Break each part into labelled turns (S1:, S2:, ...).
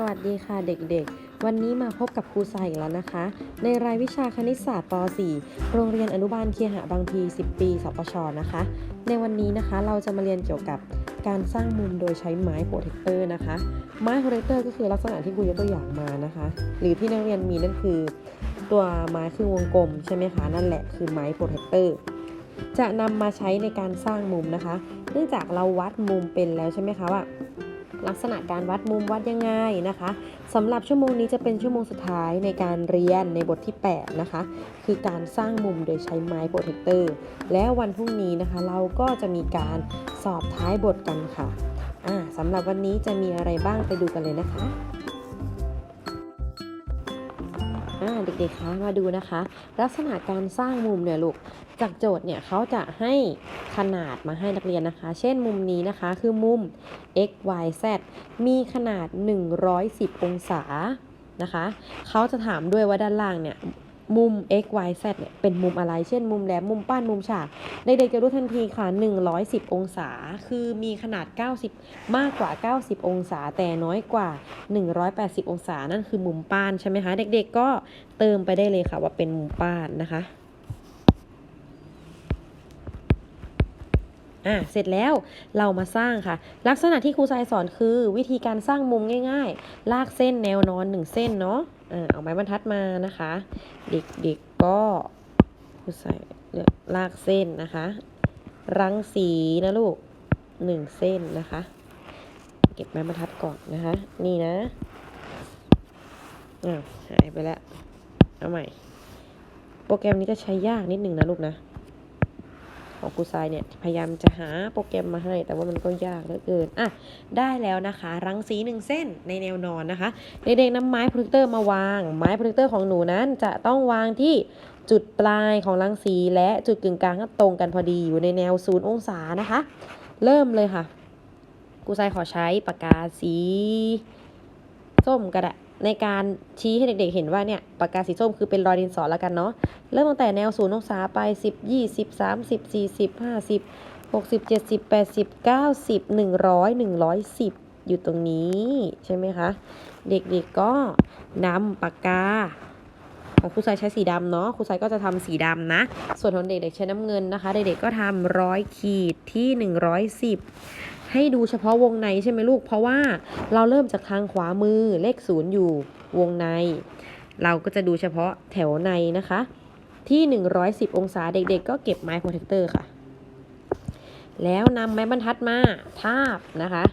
S1: สวัสดีค่ะเด็กๆ วันนี้มาพบกับครูส่อีกแล้วนะคะ ในรายวิชาคณิตศาสตร์ป .4 โรงเรียนอนุบาลเคหะบางพี 10 ปีสปชนะคะ ในวันนี้นะคะเราจะมาเรียนเกี่ยวกับการสร้างมุมโดยใช้ไม้โปรเทคเตอร์นะคะ ไม้โปรเทคเตอร์ก็คือลักษณะที่ครูยกตัวอย่างมานะคะ หรือที่นักเรียนมีนั่นคือ ตัวไม้คือวงกลมใช่ไหมคะนั่นแหละคือไม้โปรเทคเตอร์จะนำมาใช้ในการสร้างมุมนะคะ เนื่องจากเราวัดมุมเป็นแล้วใช่ไหมคะว่า ลักษณะการวัดมุมวัดยังไงนะคะสำหรับชั่วโมงนี้จะเป็นชั่วโมงสุดท้ายในการเรียนในบทที่ 8 นะคะ คือการสร้างมุมโดยใช้ไม้โปรเทคเตอร์ แล้ววันพรุ่งนี้นะคะ เราก็จะมีการสอบท้ายบทกันค่ะสำหรับวันนี้จะมีอะไรบ้างไปดูกันเลยนะคะ เด็กๆคะมาดูนะคะ ลักษณะการสร้างมุมเนี่ยลูกจากโจทย์เนี่ยเขาจะให้ขนาดมาให้นักเรียนนะคะ เช่นมุมนี้นะคะคือมุม x y z มีขนาด 110 องศานะคะเขาจะถามด้วยว่าด้านล่างเนี่ย มุม x y z เนี่ยเป็นมุมอะไร เช่นมุมแหลมมุมป้านมุมฉากเด็กๆจะรู้ทันทีค่ะ 110 องศา คือมีขนาด 90 มากกว่า 90 องศา แต่น้อยกว่า 180 องศา นั่นคือมุมป้านใช่ไหมคะ เด็กๆก็เติมไปได้เลยค่ะว่าเป็นมุมป้านนะคะอะเสร็จแล้วเรามาสร้างค่ะ ลักษณะที่ครูทรายสอนคือวิธีการสร้างมุมง่าย ๆ ลากเส้นแนวนอนหนึ่งเส้นเนาะ เอาไม้บรรทัดมานะคะ เด็กๆก็ใส่เลือกลากเส้นนะคะ รังสีนะลูกหนึ่งเส้นนะคะ เก็บไม้บรรทัดก่อนนะคะ นี่นะอ่าวหายไปแล้ว เอาใหม่ โปรแกรมนี้จะใช้ยากนิดนึงนะลูกนะ ของครูทรายเนี่ยพยายามจะหาโปรแกรมมาให้ แต่ว่ามันก็ยากเหลือเกินอะได้แล้วนะคะ รังสีหนึ่งเส้นในแนวนอนนะคะเด็กๆนำไม้โปรเจคเตอร์มาวาง ไม้โปรเจคเตอร์ของหนูนั้นจะต้องวางที่จุดปลายของรังสีและจุดกึ่งกลางก็ตรงกันพอดีอยู่ในแนวศูนย์องศานะคะ เริ่มเลยค่ะครูทรายขอใช้ปากกาสี ส้มก็ได้ ในการชี้ให้เด็กๆเห็นว่าเนี่ยปากกาสีส้มคือเป็นรอยดินสอแล้วกันเนาะเริ่มตั้งแต่แนวศูนย์องศาไป 10 20 30 40 50 60 70 80 90 100 110 อยู่ตรงนี้ใช่ไหมคะ เด็กๆก็นำปากกา ของครูสายใช้สีดำเนาะครูสายก็จะทำสีดำนะ ส่วนของเด็กๆใช้น้ำเงินนะคะ เด็กๆก็ทำร้อยขีดที่ 110 ให้ดูเฉพาะวงในใช่ไหมลูก เพราะว่าเราเริ่มจากทางขวามือเลขศูนย์อยู่วงใน เราก็จะดูเฉพาะแถวในนะคะ ที่ 110 องศาเด็กๆ ก็เก็บไม้โปรเทคเตอร์ค่ะ แล้วนำไม้บรรทัดมาทาบนะคะ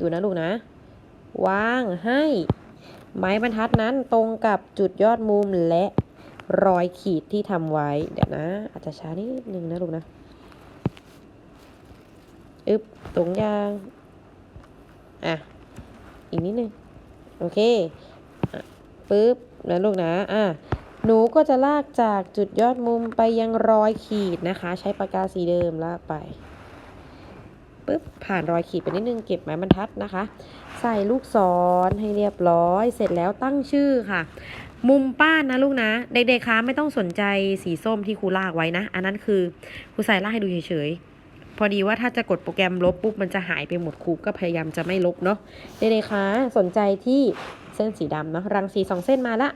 S1: ดูนะลูกนะ วางให้ไม้บรรทัดนั้นตรงกับจุดยอดมุมและรอยขีดที่ทำไว้ เดี๋ยวนะ อาจจะช้านิดนึงนะลูกนะ อึบตรงยาง อะ อีกนิดนึง โอเคปึ๊บนะลูกนะ อะ หนูก็จะลากจากจุดยอดมุมไปยังรอยขีดนะคะ ใช้ปากกาสีเดิมลากไปปึ๊บ ผ่านรอยขีดไปนิดนึง เก็บไม้บรรทัดนะคะ ใส่ลูกศรให้เรียบร้อย เสร็จแล้วตั้งชื่อค่ะ มุมป้านนะลูกนะ เด็กๆคะไม่ต้องสนใจสีส้มที่ครูลากไว้นะ อันนั้นคือครูใส่ลากให้ดูเฉยๆ พอดีว่าถ้าจะกดโปรแกรมลบปุ๊บมันจะหายไปหมดครูก็พยายามจะไม่ลบเนาะเด็กๆคะสนใจที่เส้นสีดำเนาะรังสีสองเส้นมาละ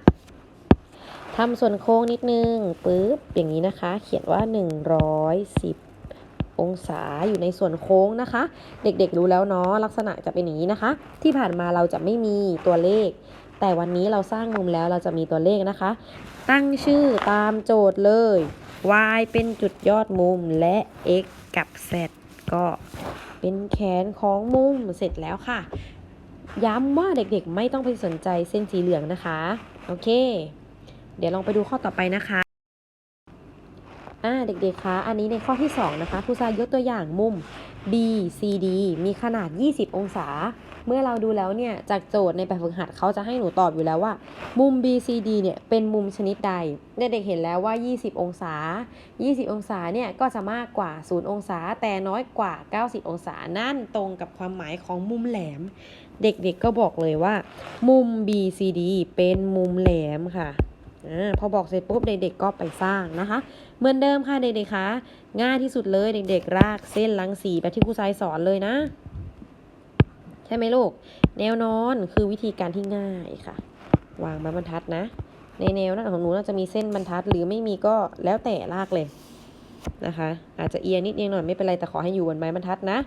S1: ทำส่วนโค้งนิดนึงปึ๊บอย่างนี้นะคะ เขียนว่า 110องศาอยู่ในส่วนโค้งนะคะ เด็กๆรู้แล้วเนาะลักษณะจะเป็นอย่างนี้นะคะ ที่ผ่านมาเราจะไม่มีตัวเลข แต่วันนี้เราสร้างมุมแล้วเราจะมีตัวเลขนะคะ ตั้งชื่อตามโจทย์เลย y เป็นจุดยอดมุมและ x กับ z ก็เป็นแขนของมุมเสร็จแล้วค่ะ ย้ำว่าเด็กๆไม่ต้องไปสนใจเส้นสีเหลืองนะคะ โอเค เดี๋ยวลองไปดูข้อต่อไปนะคะอ่าเด็กๆคะ อันนี้ในข้อที่ 2 นะคะครูซายยกตัวอย่างมุม BCD มีขนาด 20 องศา เมื่อเราดูแล้วเนี่ย จากโจทย์ในแบบฝึกหัดเขาจะให้หนูตอบอยู่แล้วว่า มุม BCD เนี่ย เป็นมุมชนิดใด เด็กๆเห็นแล้วว่า 20 องศา 20 องศาเนี่ย ก็จะมากกว่า 0 องศา แต่น้อยกว่า 90 องศา นั่นตรงกับความหมายของมุมแหลม เด็กๆก็บอกเลยว่า มุม BCD เป็นมุมแหลมค่ะ อพอบอกเสร็จปุ๊บเด็กๆก็ไปสร้างนะคะ เหมือนเดิมค่ะเด็กๆคะง่ายที่สุดเลยเด็กๆ รากเส้นลังสีแบบที่ครูทรายสอนเลยนะ ใช่ไหมลูก แนวนอนคือวิธีการที่ง่ายค่ะ วางไม้บรรทัดนะ ในแนวหน้าของหนูน่าจะมีเส้นบรรทัด หรือไม่มีก็แล้วแต่ลากเลยนะคะ อาจจะเอียงนิดเอียงหน่อยไม่เป็นไรแต่ขอให้อยู่บนไม้บรรทัดนะ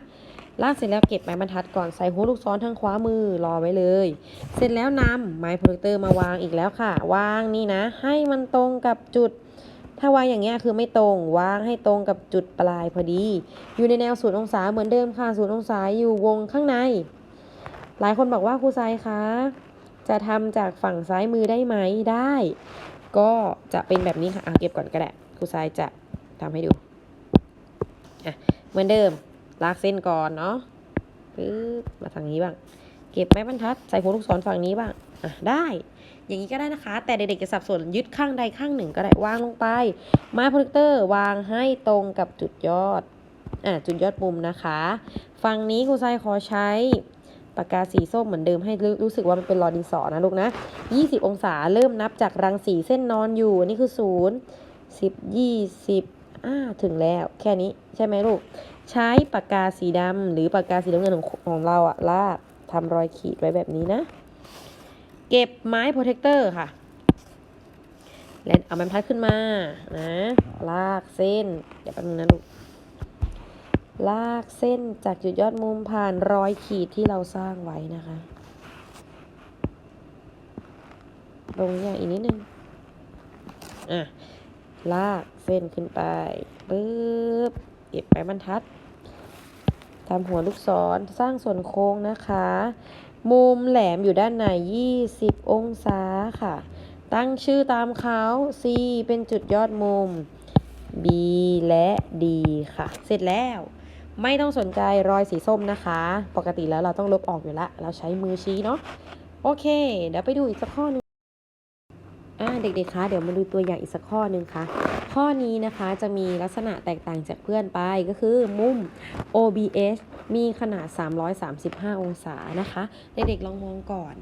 S1: ลากเสร็จแล้วเก็บไม้บรรทัดก่อนใส่หัวลูกศรทางขวามือรอไว้เลย เสร็จแล้วนำไม้โปรเจคเตอร์มาวางอีกแล้วค่ะ วางนี่นะ ให้มันตรงกับจุด ถ้าวางอย่างเงี้ยคือไม่ตรงวางให้ตรงกับจุดปลายพอดี อยู่ในแนวศูนย์องศาเหมือนเดิมค่ะศูนย์องศาอยู่วงข้างใน หลายคนบอกว่าครูทรายคะจะทำจากฝั่งซ้ายมือได้ไหมได้ ก็จะเป็นแบบนี้ค่ะอะเก็บก่อนก็ได้ครูทรายจะทำให้ดูเหมือนเดิม ลากเส้นก่อนเนาะปึ๊บมาทางนี้บ้าง เก็บไม้บรรทัดใส่หัวลูกศรฝั่งนี้บ้างอะได้ อย่างนี้ก็ได้นะคะ แต่เด็กๆจะสับสนยึดข้างใดข้างหนึ่งก็ได้วางลงไป ไม้โปรเจคเตอร์วางให้ตรงกับจุดยอดอะจุดยอดมุมนะคะ ฝั่งนี้ครูทรายขอใช้ปากกาสีส้มเหมือนเดิมให้รู้สึกว่ามันเป็นรอดินสอนะลูกนะ 20 องศาเริ่มนับจากรังสีเส้นนอนอยู่นนี่คือ 0 10 20อ่าถึงแล้วแค่นี้ใช่ไหมลูก ใช้ปากกาสีดำหรือปากกาสีน้ำเงินของของเราอะลากทำรอยขีดไว้แบบนี้นะ เก็บไม้โปรเทคเตอร์ค่ะ แล้วเอาไม้บรรทัดขึ้นมานะลากเส้น เดี๋ยวแป๊บนึงนะลูกลากเส้นจากจุดยอดมุมผ่านรอยขีดที่เราสร้างไว้นะคะตรงเนี้ยอีกนิดนึง อะ ลากเส้นขึ้นไปปึ๊บเก็บไปบรรทัด ทำหัวลูกศรสร้างส่วนโค้งนะคะ มุมแหลมอยู่ด้านใน 20 องศาค่ะ ตั้งชื่อตามเขา C เป็นจุดยอดมุม B และ D ค่ะ เสร็จแล้ว ไม่ต้องสนใจรอยสีส้มนะคะ ปกติแล้วเราต้องลบออกอยู่ละ เราใช้มือชี้เนาะ โอเค เดี๋ยวไปดูอีกสักข้อหนึง อ่าเด็กๆคะเดี๋ยวมาดูตัวอย่างอีกสักข้อหนึ่งค่ะ ข้อนี้นะคะจะมีลักษณะแตกต่างจากเพื่อนไปก็คือมุม OBS มีขนาด 335 องศานะคะ เด็กๆลองมองก่อน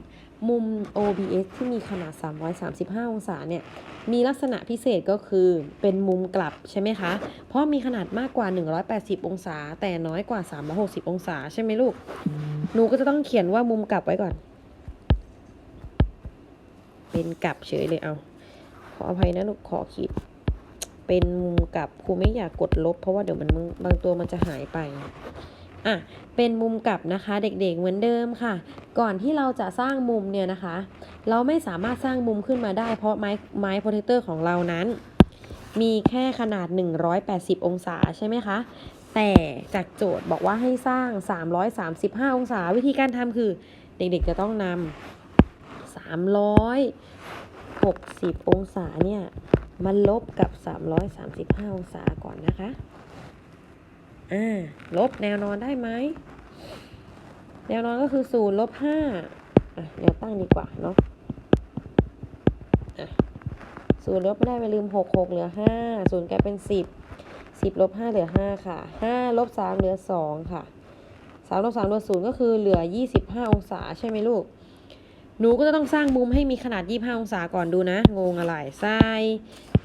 S1: มุม OBS ที่มีขนาด 335 องศาเนี่ยมีลักษณะพิเศษก็คือเป็นมุมกลับใช่ไหมคะ เพราะมีขนาดมากกว่า 180 องศา แต่น้อยกว่า 360 องศาใช่ไหมลูก หนูก็จะต้องเขียนว่ามุมกลับไว้ก่อน เป็นกลับเฉยเลยเอา ขออภัยนะลูกขอขีด เป็นมุมกลับครูไม่อยากกดลบ เพราะว่าเดี๋ยวมันบางตัวมันจะหายไปอะเป็นมุมกลับนะคะเด็กๆเหมือนเดิมค่ะ ก่อนที่เราจะสร้างมุมเนี่ยนะคะ เราไม่สามารถสร้างมุมขึ้นมาได้ เพราะไม้ไม้โปรเทคเตอร์ของเรานั้น มีแค่ขนาด 180 องศาใช่ไหมคะแต่จากโจทย์บอกว่าให้สร้าง 335 องศา วิธีการทำคือเด็กๆจะต้องนำ 360 องศาเนี่ยมาลบกับ 335 องศาก่อนนะคะ อ่า ลบแนวนอนได้ไหม แนวนอนก็คือ0ลบ5อะแนวตั้งดีกว่าเนาะอะศูนย์ลบไม่ได้ไปลืมหกหกเหลือห้าศูนย์กลายเป็นสิบสิบลบห้าเหลือห้าค่ะห้าลบสามเหลือสองค่ะสามลบสามลบศูนย์ก็คือเหลือยี่สิบห้าองศาใช่ไหมลูก หนูก็จะต้องสร้างมุมให้มีขนาดยี่ห้าองศาก่อนดูนะ งงอะไรใส่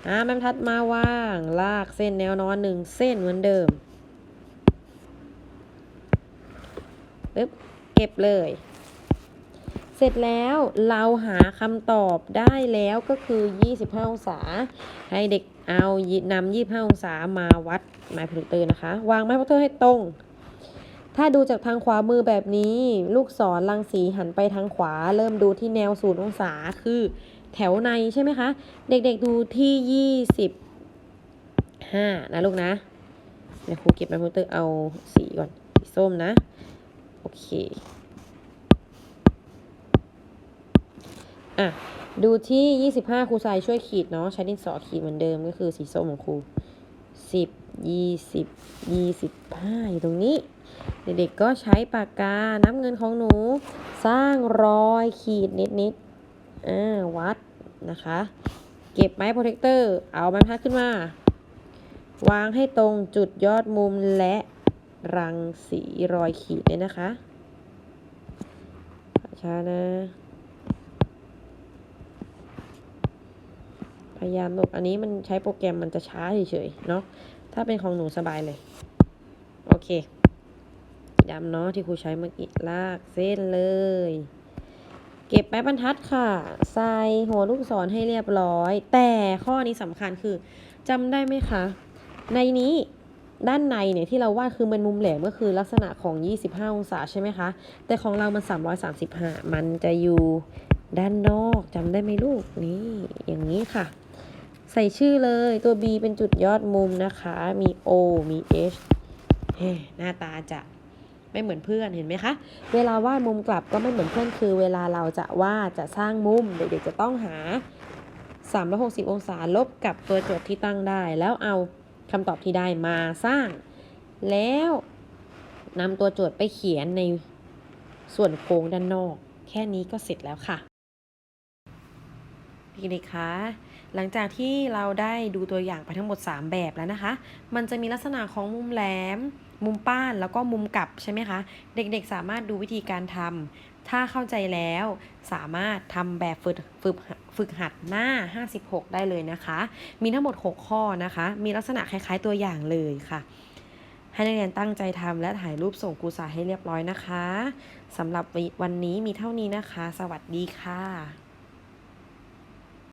S1: อ่าแม่ทัดมาวางลากเส้นแนวนอนหนึ่งเส้นเหมือนเดิมปึ๊บเก็บเลย เสร็จแล้วเราหาคำตอบได้แล้วก็คือ 25 องศา ให้เด็กเอานำ25 องศามาวัดไม้พลูเตอร์นะคะ วางไม้พลูเตอร์ให้ตรง ถ้าดูจากทางขวามือแบบนี้ ลูกศรรังสีหันไปทางขวา เริ่มดูที่แนวศูนย์องศาคือแถวในใช่ไหมคะ เด็กๆดูที่25นะลูกนะเดี๋ยวครูเก็บไม้พลูเตอร์เอาสีก่อนสีส้มนะ โอเคอะดูที่ 25 ครูทรายช่วยขีดเนาะใช้ดินสอขีดเหมือนเดิมก็คือสีส้มของครู 10 20 25 อยู่ตรงนี้ เด็กๆก็ใช้ปากกาน้ำเงินของหนู สร้างรอยขีดนิดๆอ่าวัดนะคะ เก็บไม้โปรเทคเตอร์เอาไม้บรรทัดขึ้นมา วางให้ตรงจุดยอดมุมและรังสีรอยขีดเนี่ยนะคะช้านะพยายามลบอันนี้มันใช้โปรแกรมมันจะช้าเฉยๆเนาะถ้าเป็นของหนูสบายเลย โอเค ย้ำเนาะที่ครูใช้เมื่อกี้ลากเส้นเลย เก็บไม้บรรทัดค่ะ ใส่หัวลูกศรให้เรียบร้อย แต่ข้อนี้สำคัญคือจำได้ไหมคะ ในนี้ด้านในเนี่ยที่เราวาดคือเป็นมุมแหลมก็คือลักษณะของ 25 องศาใช่ไหมคะ แต่ของเรามัน 335 มันจะอยู่ด้านนอกจำได้ไหมลูกนี่อย่างนี้ค่ะ ใส่ชื่อเลยตัว B เป็นจุดยอดมุมนะคะ มี O มี H เฮ้หน้าตาจะ ไม่เหมือนเพื่อนเห็นไหมคะ เวลาวาดมุมกลับก็ไม่เหมือนเพื่อนคือ เวลาเราจะวาดจะสร้างมุมเด็กๆจะต้องหา 360 องศาลบกับตัวโจทย์ที่ตั้งได้ แล้วเอาคำตอบที่ได้มาสร้าง แล้วนำตัวโจทย์ไปเขียนในส่วนโค้งด้านนอก แค่นี้ก็เสร็จแล้วค่ะพี่เด็กคะหลังจากที่เราได้ดูตัวอย่างไปทั้งหมด 3 แบบแล้วนะคะ มันจะมีลักษณะของมุมแหลม มุมป้านแล้วก็มุมกลับใช่ไหมคะ เด็กๆสามารถดูวิธีการทำถ้าเข้าใจแล้วสามารถทำแบบฝึกฝึกฝึกหัดหน้า 56 ได้เลยนะคะ มีทั้งหมด 6 ข้อนะคะ มีลักษณะคล้ายๆตัวอย่างเลยค่ะ ให้นักเรียนตั้งใจทำและถ่ายรูปส่งครูสาให้เรียบร้อยนะคะสำหรับวันนี้มีเท่านี้นะคะ สวัสดีค่ะ